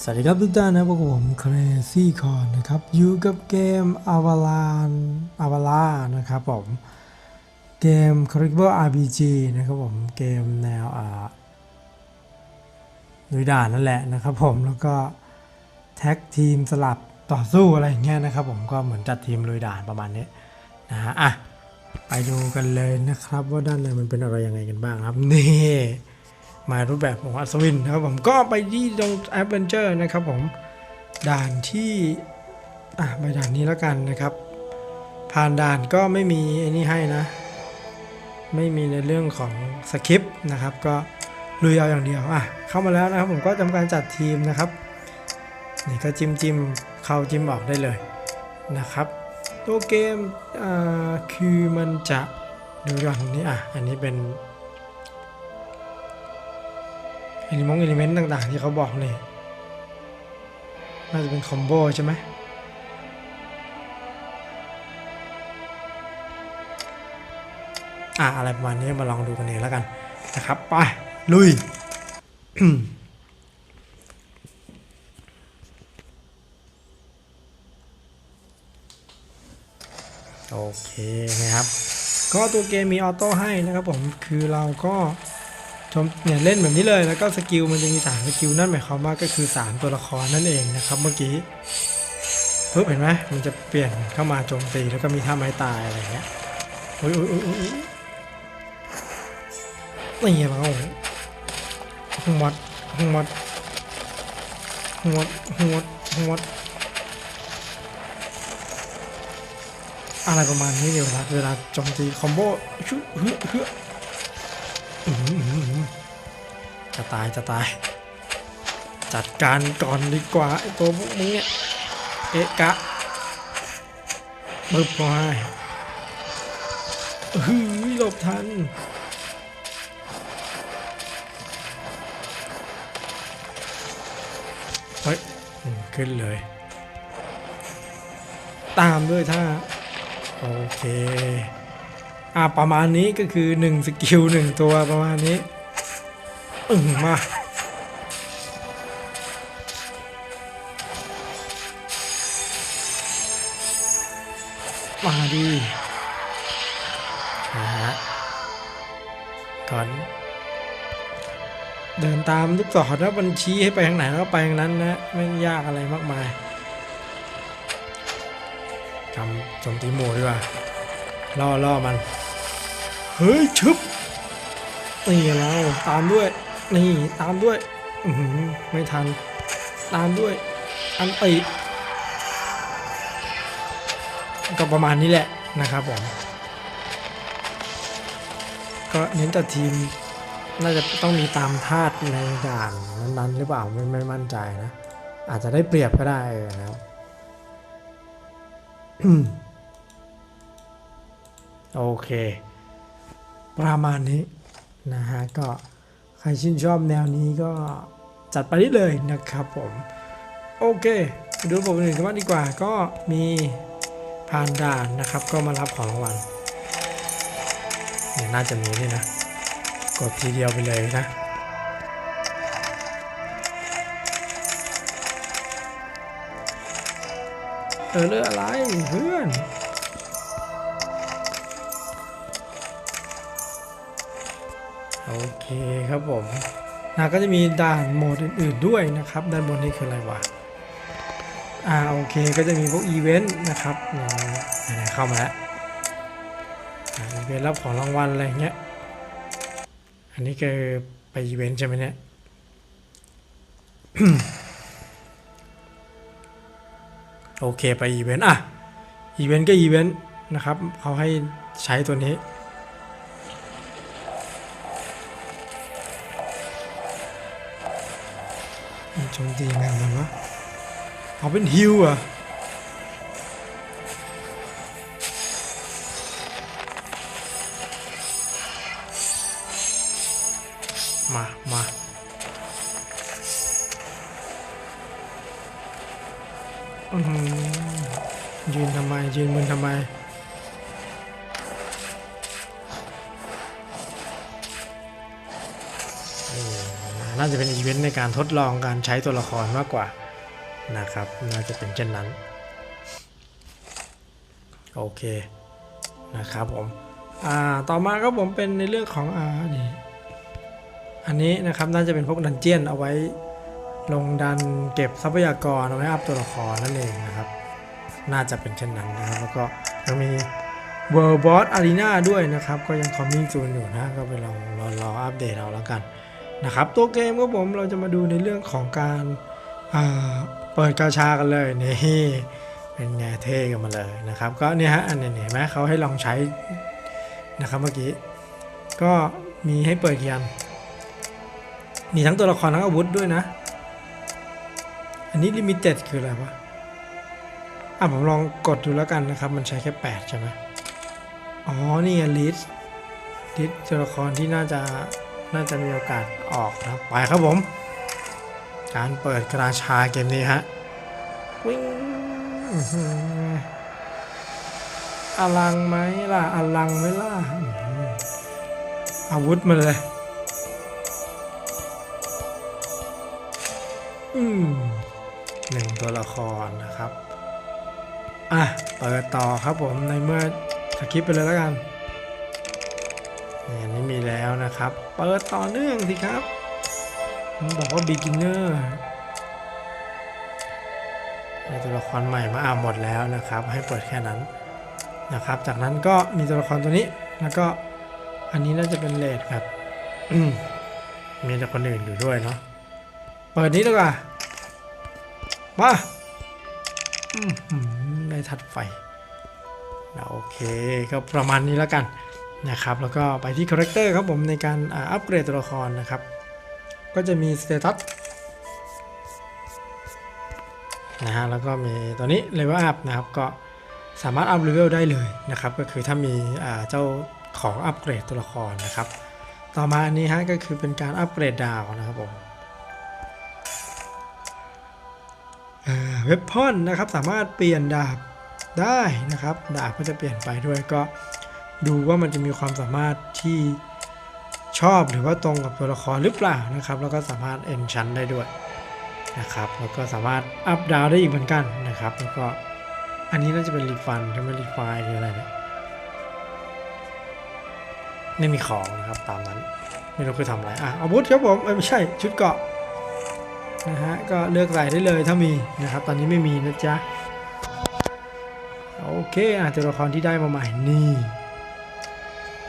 สวัสดีครับทุกท่านนะพวกผมเครซี่คอนนะครับ อยู่กับเกมอวาลานอวาลานะครับผม เกม c o r i b l e RPG นะครับผม เกมแนวอ่าลุยด่านนั่นแหละนะครับผม แล้วก็แท็กทีมสลับต่อสู้อะไรอย่างเงี้ยนะครับผม ก็เหมือนจัดทีมลุยด่านประมาณนี้นะฮะ อะ ไปดูกันเลยนะครับว่าด้านในมันเป็นอะไรยังไงกันบ้างครับ นี่ มารูปแบบของอัศวินนะครับผมก็ไปที่ตรงแอดเวนเจอร์นะครับผมด่านที่อะไปด่านนี้แล้วกันนะครับ ผ่านด่านก็ไม่มีไอ้นี่ให้นะ ไม่มีในเรื่องของสคริปต์นะครับก็ลุยเอาอย่างเดียวอะเข้ามาแล้วนะครับผมก็ทำการจัดทีมนะครับนี่ก็จิ้มจิ้มเข้าจิ้มออกได้เลยนะครับ ตัวเกมอ่าคือมันจะดูก่อนนี่อะอันนี้เป็น เอลิมงเอลิเมนต์ต่างๆ ที่เขาบอกนี่น่าจะเป็นคอมโบใช่ไหมอะอะไรประมาณนี้มาลองดูกันเองแล้วกันนะครับไปลุยโอเคนะครับ ก็ตัวเกมมีออโต้ให้นะครับผมคือเราก็ ชมเนี่ยเล่นแบบนี้เลยแล้วก็สกิลมันจะมีสามสกิลนั่นหมายความว่าก็คือ 3 ตัวละครนั่นเองนะครับเมื่อกี้เพิ่เห็นไหมมันจะเปลี่ยนเข้ามาโจมตีแล้วก็มีท่าไม้ตายอะไรเงี้ยโอ้ยโอ้ยโอ้ยโอ้ยโอ้ยนี่เราหัวดหัวดหัวดหัวดหัวดอะไรประมาณนี้เดี๋ยวเวลาเวลาโจมตีคอมโบชุเฮือเฮื จะตายจะตาย จัดการก่อนดีกว่าไอตัวพวกนี้เนี่ยเอะกะบึบมาฮือหลบทันเฮ้ยขึ้นเลย ตามด้วยท่าโอเค อ่าประมาณนี้ก็คือ 1 สกิล 1 ตัวประมาณนี้ อึ้งมามาดีนะฮะก่อนเดินตามลูกศรแล้วบัญชีให้ไปทางไหนแล้วก็ไปทางนั้นนะไม่ยากอะไรมากมายทำโจมตีหมูดีกว่าล่อล่อมัน เฮ้ยชึบนี่เราตามด้วย นี่ตามด้วยไม่ทัน ตามด้วย อันติก็ประมาณนี้แหละนะครับผมก็เน้นแต่ทีมน่าจะต้องมีตามธาตุในด่านนั้นๆหรือเปล่าไม่ไม่มั่นใจนะ อาจจะได้เปรียบก็ได้นะครับโอเค ประมาณนี้นะฮะก็ ใครชื่นชอบแนวนี้ก็จัดไปได้เลยนะครับผม โอเค ดูผมอื่นกันบ้างดีกว่าก็มีผ่านด่านนะครับ ก็มารับของรางวัลเนี่ยน่าจะมีนี่นะ กดทีเดียวไปเลยนะเออเลืออะไรเพื่อน โอเคครับผมนะก็จะมีด่านโหมดอื่น ๆด้วยนะครับ ด้านบนนี้คืออะไรวะอ่าโอเคก็จะมีพวกอีเวนต์นะครับเนี่ยไหนๆเข้ามาแล้วอีเวนต์รับของรางวัลอะไรเงี้ยอันนี้คือไปอีเวนต์ใช่ไหมเนี่ยโอเคไปอีเวนต์อะอีเวนต์ก็อีเวนต์นะครับเขาให้ใช้ตัวนี้ โจมตีแมวมันวะเอาเป็นฮิวอะมามาอื้อหือยืนทำไม ยืนมึนทำไม น่าจะเป็นอีเวนต์ในการทดลองการใช้ตัวละครมากกว่านะครับ น่าจะเป็นเช่นนั้น โอเคนะครับผมต่อมาก็ผมเป็นในเรื่องของอ่านี่อันนี้นะครับน่าจะเป็นพวกดันเจียนเอาไว้ลงดันเก็บทรัพยากรเอาไว้อัพตัวละครนั่นเองนะครับ น่าจะเป็นเช่นนั้นนะครับ แล้วก็ยังมี World Boss Arena ด้วยนะครับ ก็ยังคอมมิ่งซูนอยู่นะ ก็ไปลองรอรออัปเดตเอาแล้วกัน นะครับ ตัวเกมก็ผมเราจะมาดูในเรื่องของการอ่าเปิดกาชากันเลยนี่เป็นไงเท่กันมาเลยนะครับ ก็เนี่ยฮะอันนี้เห็นไหมเขาให้ลองใช้นะครับเมื่อกี้ก็มีให้เปิดกี่อันมีทั้งตัวละครทั้งอาวุธด้วยนะ อันนี้ลิมิเต็ดคืออะไรวะอะผมลองกดดูแล้วกันนะครับ มันใช้แค่ 8 ใช่ไหมอ๋อ นี่ลิสลิสตัวละครที่น่าจะ น่าจะมีโอกาสออกนะไปครับผม การเปิดกราชาเกมนี้ฮะวิ่งอลังไหมล่ะอลังไหมล่ะอาวุธมาเลยหนึ่งตัวละครนะครับ อะ เปิดต่อครับผมในเมื่อสคริปไปเลยแล้วกัน อันนี้มีแล้วนะครับ เปิดต่อเนื่องสิครับมันบอกว่า beginner ในตัวละครใหม่มาอ่าหมดแล้วนะครับ ให้เปิดแค่นั้นนะครับ จากนั้นก็มีตัวละครตัวนี้แล้วก็อันนี้น่าจะเป็นเลดครับมีแต่คนอื่นอยู่ด้วยเนาะเปิดนี้ดีกว่ามาได้ทัดไฟโอเคก็ประมาณนี้แล้วกัน นะครับแล้วก็ไปที่คาแรคเตอร์ครับผมในการอัปเกรดตัวละครนะครับ ก็จะมีสเตตัสนะฮะแล้วก็มีตัวนี้เลเวลอัพนะครับก็สามารถอัพเลเวลได้เลยนะครับก็คือถ้ามีเจ้าของอัปเกรดตัวละครนะครับ ต่อมาอันนี้ฮะก็คือเป็นการอัปเกรดดาวนะครับผมเว็บพอนนะครับสามารถเปลี่ยนดาบได้นะครับ ดาบก็จะเปลี่ยนไปด้วยก็ ดูว่ามันจะมีความสามารถที่ชอบหรือว่าตรงกับตัวละครหรือเปล่านะครับ แล้วก็สามารถเอนชันได้ด้วยนะครับ แล้วก็สามารถอัพดาวได้อีกเหมือนกันนะครับ แล้วก็อันนี้น่าจะเป็นรีฟันใช่ไหมรีไฟหรืออะไรเนี่ยไม่มีของนะครับตามนั้น ไม่รู้คือทำอะไร อะอาวุธครับผมเอ้ยไม่ใช่ชุดเกาะนะฮะก็เลือกใส่ได้เลยถ้ามีนะครับ ตอนนี้ไม่มีนะจ๊ะโอเคอะตัวละครที่ได้มาใหม่นี่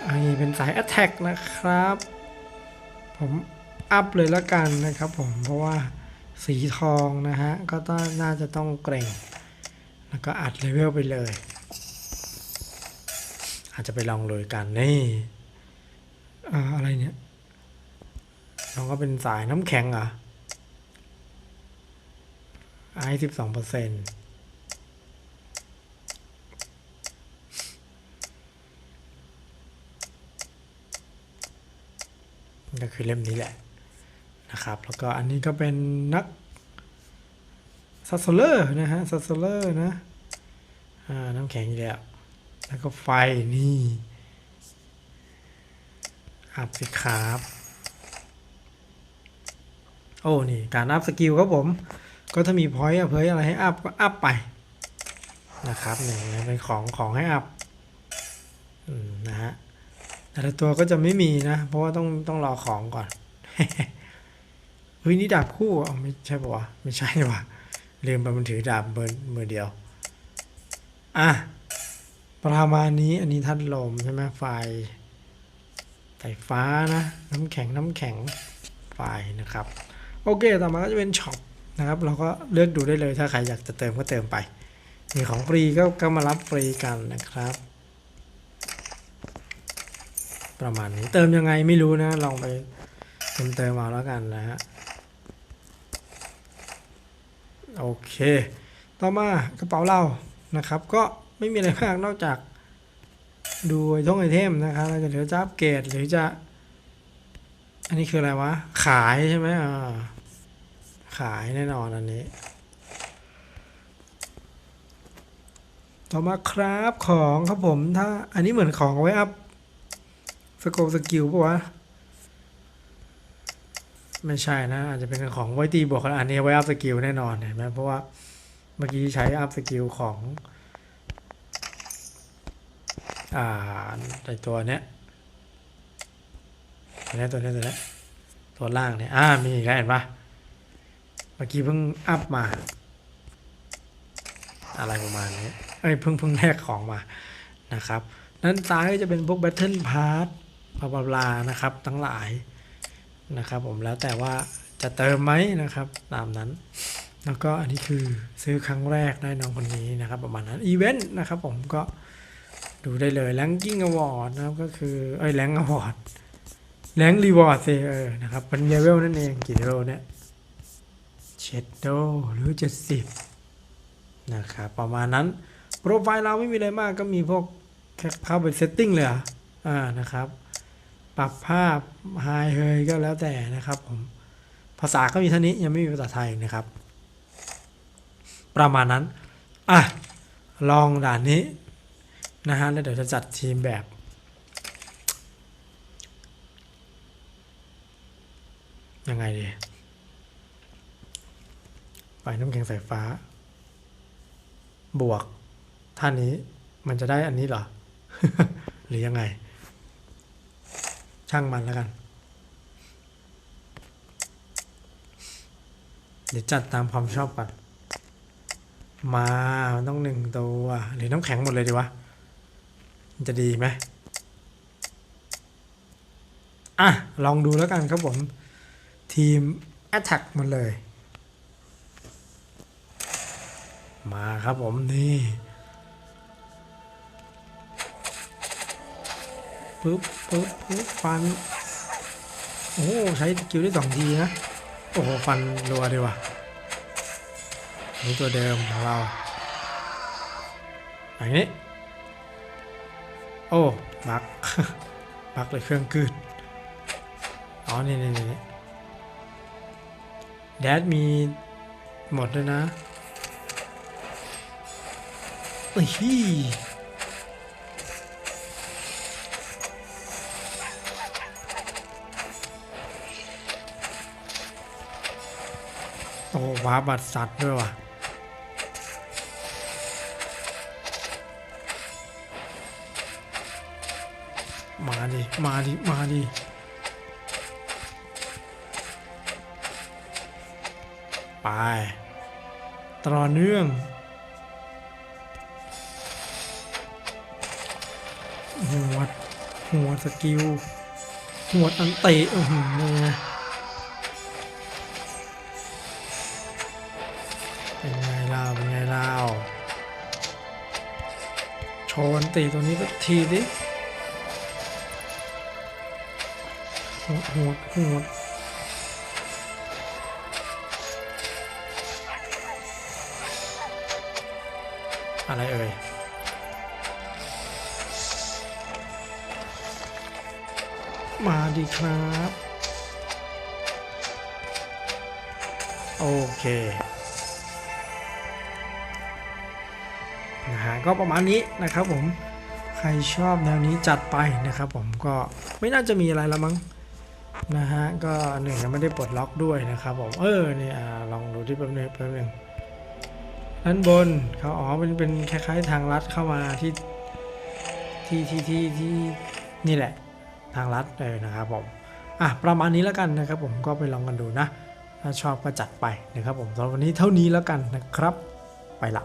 อันนี้เป็นสาย Attack นะครับ ผมอัพเลยละกันนะครับผมเพราะว่าสีทองนะฮะ ก็ต้องน่าจะต้องเกรงแล้วก็อัดเลเวลไปเลย อาจจะไปลองเลยกันนี่อ่าอะไรเนี่ยน้องก็เป็นสายน้ำแข็งอะไอสิบสองเปอร์เซ็นต์ ก็คือเล่มนี้แหละนะครับ แล้วก็อันนี้ก็เป็นนักซัสโซเลอร์นะฮะซัสโซเลอร์นะน้ำแข็งอีกแล้วแล้วก็ไฟนี่อัพสิครับโอ้นี่การอัพสกิลครับผม ก็ถ้ามีพอยต์เพยอะไรให้อัพก็อัพไปนะครับนึ่เป็นของของให้อัพนะฮะ แต่ละตัวก็จะไม่มีนะ เพราะว่าต้องต้องรอของก่อนเฮ้ยนี่ดาบคู่อะไม่ใช่ปะวะไม่ใช่วะลืมไปมันถือดาบเบอร์มือเดียว อะ ประมาณนี้อันนี้ท่านลมใช่ไหมไฟไฟฟ้านะ น้ำแข็งน้ำแข็งไฟนะครับ โอเค ต่อมาก็จะเป็นช็อปนะครับ เราก็เลือกดูได้เลยถ้าใครอยากจะเติมก็เติมไป มีของฟรีก็ก็มารับฟรีกันนะครับ ประมาณนี้ เติมยังไงไม่รู้นะ ลองไปเติมเติมเอาแล้วกันนะฮะ โอเค ต่อมากระเป๋าเรานะครับ ก็ไม่มีอะไรมากนอกจากดูไอทงไอเทมนะครับเราจะเหลือจะอัปเกรดหรือจะ อันนี้คืออะไรวะ ขายใช่ไหมอ่าขายแน่นอนอันนี้ ต่อมาครับของครับผมถ้าอันนี้เหมือนของไว้อัพ สโกปสกิลปะวะ ไม่ใช่นะ อาจจะเป็นของไว้ตีบวกกันอันนี้ไว้อัพสกิลแน่นอนเห็นไหมเพราะว่าเมื่อกี้ใช้อัพสกิลของ อ่าในตัวเนี้ยตัวเนี้ยตัวเนี้ยตัวเนี้ยตัวล่างเนี่ยอ่ามีอีกแล้วเห็นปะเมื่อกี้เพิ่งอัพมา อะไรประมาณนี้เอ้ยเพิ่งเพิ่งแลกของมานะครับนั้นซ้ายก็จะเป็นพวก Battle Pass บลา บลาบลานะครับ ทั้งหลายนะครับ ผมแล้วแต่ว่าจะเติมไหมนะครับ ตามนั้น แล้วก็อันนี้คือซื้อครั้งแรกได้น้องคนนี้นะครับ ประมาณนั้นอีเวนต์นะครับ ผมก็ดูได้เลย Ranking Award นะครับก็คือเอ้ย Rank Award Rank Reward เซเออนะครับเป็นเลเวลนั่นเองกี่เลเวลเนี่ยเชดโดหรือ 70 นะครับ ประมาณนั้น โปรไฟล์เราไม่มีอะไรมากก็มีพวกแค่เข้าไปเซตติ้งเลยเหรออ่านะครับ ปรับภาพไฮเฮยก็แล้วแต่นะครับผมภาษาก็มีเท่านี้ยังไม่มีภาษาไทยนะครับ ประมาณนั้นอะลองด่านนี้นะฮะแล้วเดี๋ยวจะจัดทีมแบบยังไงดีไฟน้ำแข็งสายฟ้า บวกท่านี้มันจะได้อันนี้เหรอ หรือยังไง ช่างมันแล้วกัน เดี๋ยวจัดตามความชอบก่อน มาต้องหนึ่งตัวหรือน้ำแข็งหมดเลยดีวะมันจะดีไหมอะ ลองดูแล้วกันครับผม ทีม Attack หมันเลย มาครับผมนี่ ปึ๊บปึ๊บปึ๊บฟัน โอ้โหใช้กิลได้สองทีนะ โอ้โห ฟันรัวดีว่ะนี่ตัวเดิมของเราอย่างนี้ โอ้ บัก บักเลยเครื่องกืดอ๋อ นี่นี่นี่แดดมีหมดด้วยนะเฮ้ย ว้าบัตรสัตว์ด้วยว่ะมาดิ มาดิ มาดิไปต่อเนื่องหัวดหัวดสกิลหัวดอันเตะอือหื ชว์อันตีตัวนี้ก็ทีดิหดโหดโหดอะไรเอ่ยมาดีครับ โอเค ก็ประมาณนี้นะครับผมใครชอบแนวนี้จัดไปนะครับ ผมก็ไม่น่าจะมีอะไรละมั้งนะฮะก็หนึ่งยังไม่ได้ปลดล็อกด้วยนะครับผมเออเนี่ยลองดูที่แป๊บนึงแป๊บนึงด้านบนเขาอ๋อเป็นเป็นคล้ายๆทางลัดเข้ามาที่ที่ที่ที่ที่นี่แหละ ทางลัดเลยนะครับผมอะประมาณนี้แล้วกันนะครับ ผมก็ไปลองกันดูนะถ้าชอบก็จัดไปนะครับผมสำหรับวันนี้เท่านี้แล้วกันนะครับ ไปละ